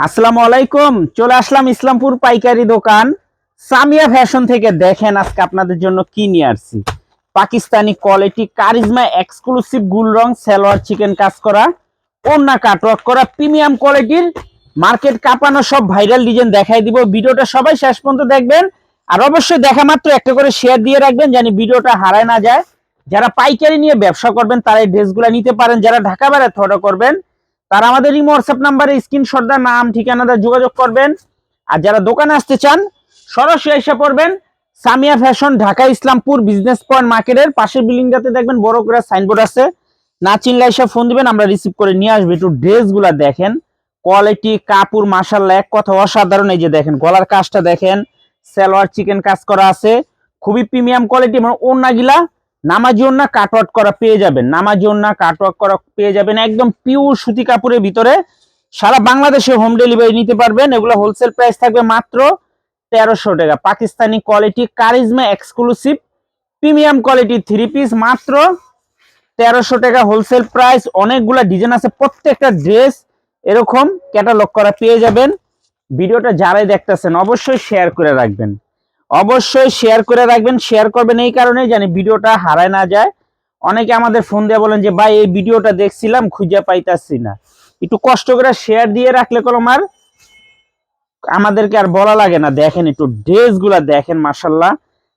আসসালামু আলাইকুম, চলে আসলাম ইসলামপুর পাইকারি দোকান। সামিয়া ফ্যাশন থেকে দেখেন আজকে আপনাদের জন্য কি নিয়ে আসছি। পাকিস্তানি কোয়ালিটি কারিজমা এক্সক্লুসিভ গুল রং, সালোয়ার চিকেন কাজ করা ওন্না কাটওয়ার্ক করা প্রিমিয়াম কোয়ালিটির মার্কেট কাঁপানো সব ভাইরাল ডিজাইন দেখাই দিব। ভিডিওটা সবাই শেষ পর্যন্ত দেখবেন। আর অবশ্যই দেখা মাত্র একটা করে শেয়ার দিয়ে রাখবেন জানি ভিডিওটা হারায় না যায়। যারা পাইকারি নিয়ে ব্যবসা করবেন, তারা এই ড্রেসগুলো নিতে পারেন। যারা ঢাকা বেড়াতে অর্ডার করবেন তারা আমাদের এই হোয়াটসঅ্যাপ নাম্বারে স্ক্রিনশট দেওয়ার নাম ঠিকানাটা যোগাযোগ করবেন। আর যারা দোকানে আসতে চান, সরাসরি এসে পড়বেন Samia fashion Dhaka Islampur business point মার্কেটের পাশের বিল্ডিংটাতে দেখবেন বড় করে সাইনবোর্ড আছে। না চিনলে এসে ফোন দিবেন, আমরা রিসিভ করে নিয়ে আসব। একটু ড্রেসগুলা দেখেন। কোয়ালিটি কাপড় মাসাল্লা এক কথা অসাধারণ এই যে দেখেন, গলার কাজটা দেখেন। সালোয়ার চিকেন কাজ করা আছে। খুবই প্রিমিয়াম কোয়ালিটি মানে ওনাগুলা নামাজি ওন্না কাটওয়ার্ক করা পেয়ে যাবেন। নামাজি ওন্না কাটওয়ার্ক করা পেয়ে যাবেন একদম পিওর সুতি কাপড়ের ভিতরে। সারা বাংলাদেশে হোম ডেলিভারি নিতে পারবেন। এগুলো হোলসেল প্রাইস থাকবে মাত্র তেরোশো টাকা। Pakistani quality charisma exclusive premium quality three piece মাত্র তেরোশো টাকা হোলসেল প্রাইস অনেকগুলা ডিজাইন আছে, প্রত্যেকটা ড্রেস এরকম ক্যাটালগ করা পেয়ে যাবেন। ভিডিওটা যারাই দেখতেছেন, অবশ্যই শেয়ার করে রাখবেন। অবশ্যই শেয়ার করে রাখবেন শেয়ার করবেন এই কারণে জানি ভিডিওটা হারায় না যায়। অনেকে আমাদের ফোন দিয়ে বলেন যে, ভাই, এই ভিডিওটা দেখছিলাম, খুঁজে পাইতাছি না। একটু কষ্ট করে শেয়ার দিয়ে রাখলে কলমার আমাদেরকে আর বলা লাগে না। দেখেন একটু ড্রেসগুলা দেখেন মাসাল্লাহ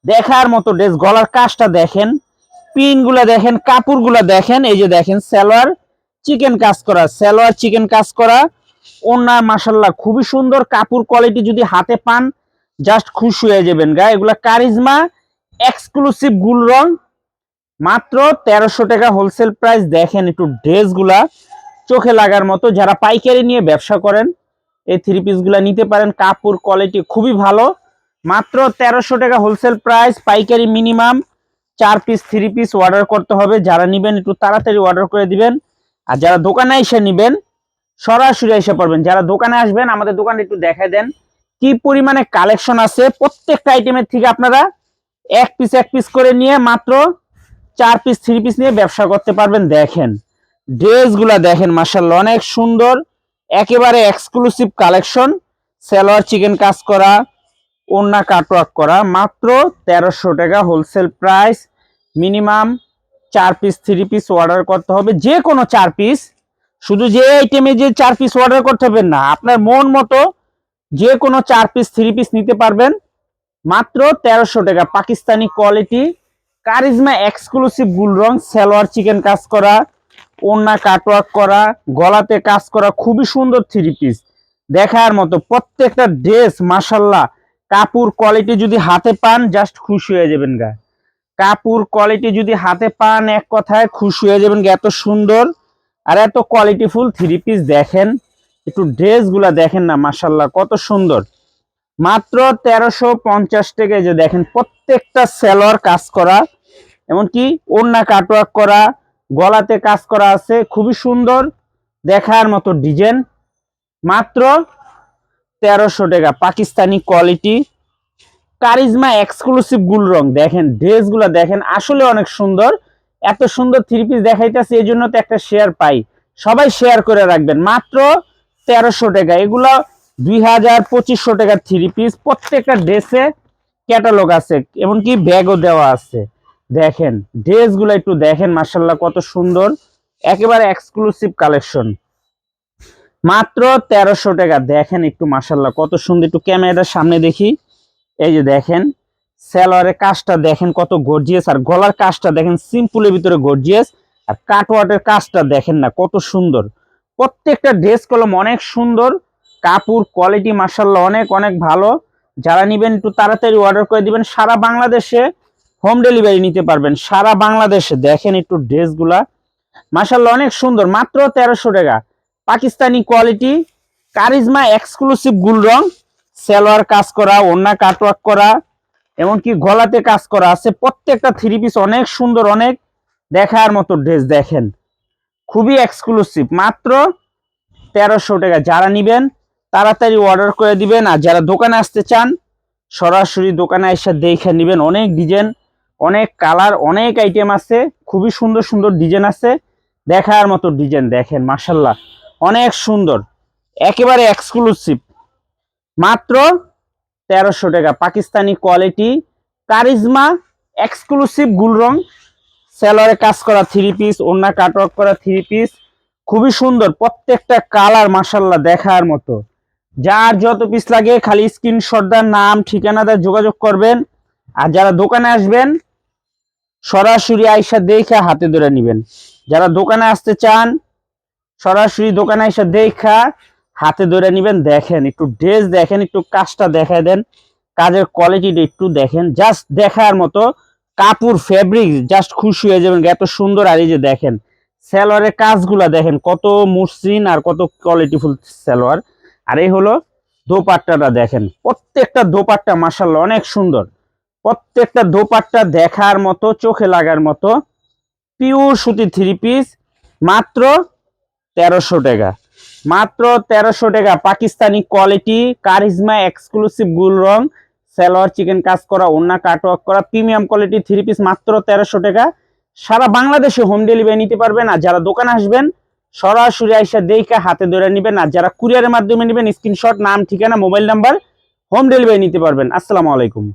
দেখার মতো ড্রেস গলার কাজটা দেখেন পিনগুলা দেখেন, কাপড়গুলা দেখেন, এই যে দেখেন, সালোয়ার চিকেন কাজ করা, সালোয়ার চিকেন কাজ করা। ওনার মাসাল্লাহ খুবই সুন্দর, কাপড় কোয়ালিটি যদি হাতে পান জাস্ট খুশ হয়ে যাবেন গা এগুলা কারিজমা এক্সক্লুসিভ গুল রং। মাত্র তেরোশো টাকা হোলসেল প্রাইস দেখেন একটু ড্রেসগুলা চোখে লাগার মতো। যারা পাইকারি নিয়ে ব্যবসা করেন, এই থ্রি পিসগুলা নিতে পারেন। কাপড় কোয়ালিটি খুবই ভালো। মাত্র তেরোশো টাকা হোলসেল প্রাইস পাইকারি মিনিমাম চার পিস থ্রি পিস অর্ডার করতে হবে। যারা নিবেন, একটু তাড়াতাড়ি অর্ডার করে দিবেন। আর যারা দোকানে এসে নিবেন, সরাসরি এসে পড়বেন। যারা দোকানে আসবেন, আমাদের দোকানে একটু দেখায় দেন। কি পরিমাণে কালেকশন আছে, প্রত্যেকটা আইটেমের থেকে আপনারা এক পিস এক পিস করে নিয়ে মাত্র চার পিস থ্রি পিস নিয়ে ব্যবসা করতে পারবেন। দেখেন, ড্রেসগুলা দেখেন মার্শাল্লাহ অনেক সুন্দর, একেবারে এক্সক্লুসিভ কালেকশন সালোয়ার চিকেন কাজ করা ওন্না কাটওয়ার্ক করা, মাত্র তেরোশো টাকা হোলসেল প্রাইস মিনিমাম চার পিস থ্রি পিস অর্ডার করতে হবে যে কোনো চার পিস শুধু যে আইটেমে যে চার পিস অর্ডার করতে হবে না, আপনার মন মতো যে কোনো চার পিস থ্রি পিস নিতে পারবেন। মাত্র তেরোশো টাকা। পাকিস্তানি কোয়ালিটি কারিজমা এক্সক্লুসিভ গুল রং সালোয়ার চিকেন কাজ করা ওন্না কাটওয়ার্ক করা, গলাতে কাজ করা, খুবই সুন্দর থ্রি পিস দেখার মতো প্রত্যেকটা ড্রেস মাসাল্লাহ কাপড় কোয়ালিটি যদি হাতে পান জাস্ট খুশি হয়ে যাবেন গা। কাপড় কোয়ালিটি যদি হাতে পান, এক কথায় খুশি হয়ে যাবেন গা, এত সুন্দর আর এত কোয়ালিটিফুল থ্রি পিস দেখেন। একটু ড্রেসগুলা দেখেন না মাসাল্লাহ কত সুন্দর। মাত্র তেরোশো পঞ্চাশ টাকা যে দেখেন, প্রত্যেকটা সেলোয়ার কাজ করা, এমনকি ওড়না কাটওয়ার্ক করা, গলাতে কাজ করা আছে, খুবই সুন্দর, দেখার মতো ডিজাইন মাত্র তেরোশো টাকা, পাকিস্তানি কোয়ালিটি কারিজমা এক্সক্লুসিভ গুল রং, দেখেন ড্রেসগুলো দেখেন, আসলে অনেক সুন্দর। এত সুন্দর থ্রি পিস দেখাইতেছে এই জন্য তো একটা শেয়ার পাই। সবাই শেয়ার করে রাখবেন। মাত্র তেরোশো টাকা। এগুলো দুই হাজার পঁচিশশো টাকার থ্রি পিস প্রত্যেকটা ড্রেসে ক্যাটালগ আছে, এমনকি ব্যাগও দেওয়া আছে। দেখেন ড্রেসগুলো একটু দেখেন মার্শাল্লাহ কত সুন্দর। একেবারে এক্সক্লুসিভ কালেকশন মাত্র তেরোশো টাকা। দেখেন একটু মার্শাল্লাহ কত সুন্দর। একটু ক্যামেরার সামনে দেখি। এই যে দেখেন স্যালোয়ারের কাজটা দেখেন কত গর্জিয়াস আর গলার কাজটা দেখেন সিম্পলের ভিতরে গর্জিয়াস আর কাটওয়ার্টের কাজটা দেখেন না, কত সুন্দর। প্রত্যেকটা ড্রেস কলম অনেক সুন্দর, কাপড় কোয়ালিটি মার্শাল্লাহ অনেক অনেক ভালো। যারা নিবেন একটু তাড়াতাড়ি অর্ডার করে দিবেন, সারা বাংলাদেশে হোম ডেলিভারি নিতে পারবেন। সারা বাংলাদেশে দেখেন একটু ড্রেসগুলা মার্শাল্লাহ অনেক সুন্দর, মাত্র তেরোশো টাকা। পাকিস্তানি কোয়ালিটি কারিজমা এক্সক্লুসিভ গুল রং, সালোয়ার কাজ করা ওন্না কাটওয়ার্ক করা, এমনকি গলাতে কাজ করা আছে। প্রত্যেকটা থ্রি পিস অনেক সুন্দর, অনেক দেখার মতো ড্রেস দেখেন। খুবই এক্সক্লুসিভ মাত্র তেরোশো টাকা। যারা নিবেন, তাড়াতাড়ি অর্ডার করে দিবেন আর যারা দোকানে আসতে চান, সরাসরি দোকানে এসে দেখে নিবেন। অনেক ডিজাইন অনেক কালার অনেক আইটেম আছে, খুবই সুন্দর সুন্দর ডিজাইন আছে। দেখার মতো ডিজাইন দেখেন মার্শাল্লাহ অনেক সুন্দর, একেবারে এক্সক্লুসিভ মাত্র তেরোশো টাকা। পাকিস্তানি কোয়ালিটি কারিজমা এক্সক্লুসিভ গুল রং সেলরে কাজ করা থ্রি পিস ওন্না কাটওয়ার্ক করা থ্রি পিস খুবই সুন্দর, প্রত্যেকটা কালার মাসাল্লাহ দেখার মতো। যার যত পিস লাগে খালি স্ক্রিনশট দেন, নাম, ঠিকানা দেয় যোগাযোগ করবেন। আর যারা দোকানে আসবেন, সরাসরি আইসা দেখে হাতে ধরে নেবেন। যারা দোকানে আসতে চান, সরাসরি দোকানে আইসা দেখা হাতে ধরে নেবেন, দেখেন, একটু ড্রেস দেখেন, একটু কাজটা দেখায় দেন, কাজের কোয়ালিটিটা একটু দেখেন জাস্ট দেখার মতো কাপড় ফেব্রিক জাস্ট খুশি হয়ে যাবেন, এত সুন্দর আর এই যে দেখেন। সালোয়ারের কাজগুলা দেখেন, কত মসৃণ আর কত কোয়ালিটিফুল সালোয়ার। আর এই হলো দোপাট্টাটা দেখেন, প্রত্যেকটা দোপাট্টা মাসাল্লাহ অনেক সুন্দর। প্রত্যেকটা দোপাট্টা দেখার মতো, চোখে লাগার মতো পিওর সুতি থ্রি পিস মাত্র তেরোশো টাকা। মাত্র তেরোশো টাকা, পাকিস্তানি কোয়ালিটি কারিজমা এক্সক্লুসিভ গুল রং, সালোয়ার চিকেন কাজ করা ওন্না কাটওয়ার্ক করা প্রিমিয়াম কোয়ালিটি থ্রি পিস মাত্র তেরোশো টাকা। সারা বাংলাদেশে হোম ডেলিভারি নিতে পারবেন আর যারা দোকানে আসবেন, সরাসরি আইসা দেখে হাতে ধরে নেবেন আর যারা কুরিয়ারের মাধ্যমে নেবেন স্ক্রিনশট নাম, ঠিকানা মোবাইল নাম্বার হোম ডেলিভারি নিতে পারবেন। আসসালামু আলাইকুম।